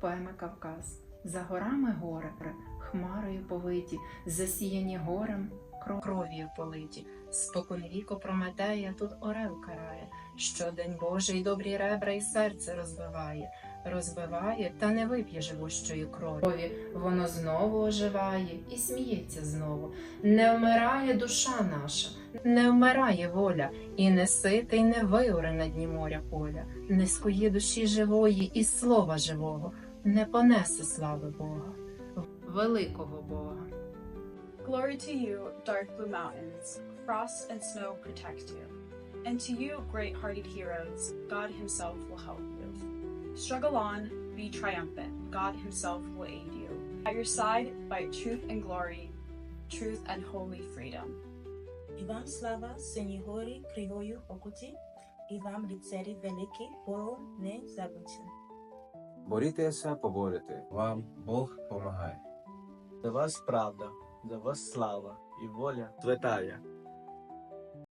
пойме Кавказ. За горами гори, хмарою повиті, засіяні горем, кров- кров'ю политі. споконвіко Прометея тут орел карає, щодень Божий добрі ребра і серце розбиває, розбиває, та не вип'є живущої крові. Воно знову оживає і сміється знову. Не вмирає душа наша, не вмирає воля, і не ситий, не виоре на дні моря поля, не скує душі живої і слова живого, не понесе слави Бога, великого Бога. Glory to you, dark blue mountains, frost and snow protect you. And to you, great hearted heroes, God Himself will help you. Struggle on, be triumphant, God Himself will aid you. At your side, fight truth and glory, truth and holy freedom. І вам слава, сині горі, кривою покуті, і вам лицарі великі, Богом не забуті. Борітеся, поборете, вам Бог помагає. До вас правда, до вас слава і воля святая.